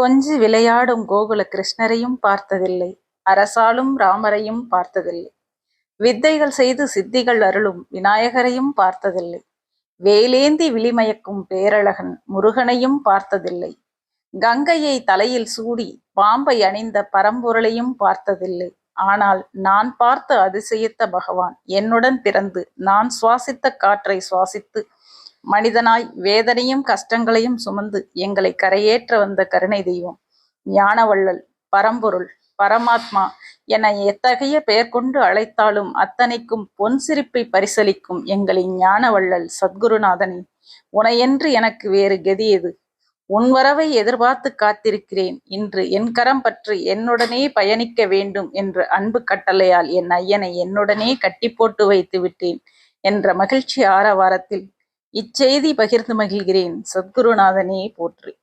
கொஞ்சி விளையாடும் கோகுல கிருஷ்ணரையும் பார்த்ததில்லை. அரசாலும் ராமரையும் பார்த்ததில்லை. வித்தைகள் செய்து சித்திகள் அருளும் விநாயகரையும் பார்த்ததில்லை. வேலேந்தி விழிமயக்கும் பேரழகன் முருகனையும் பார்த்ததில்லை. கங்கையை தலையில் சூடி பாம்பை அணிந்த பரம்பொருளையும் பார்த்ததில்லை. ஆனால் நான் பார்த்த அதிசயித்த பகவான் என்னுடன் பிறந்து நான் சுவாசித்த காற்றை சுவாசித்து மனிதனாய் வேதனையும் கஷ்டங்களையும் சுமந்து எங்களை கரையேற்ற வந்த கருணை தெய்வம் ஞானவள்ளல் பரம்பொருள் பரமாத்மா என எத்தகைய பெயர் கொண்டு அழைத்தாலும் அத்தனைக்கும் பொன் சிரிப்பை பரிசலிக்கும் எங்களின் ஞானவள்ளல் சத்குருநாதனே. உனையென்று எனக்கு வேறு கதி எது? உன் வரவை எதிர்பார்த்து காத்திருக்கிறேன். இன்று என் கரம் பற்றி என்னுடனே பயணிக்க வேண்டும் என்று அன்பு கட்டளையால் என் ஐயனை என்னுடனே கட்டி போட்டு வைத்து விட்டேன் என்ற மகிழ்ச்சி ஆரவாரத்தில் இச்செய்தி பகிர்ந்து மகிழ்கிறேன். சத்குருநாதனே போற்றி.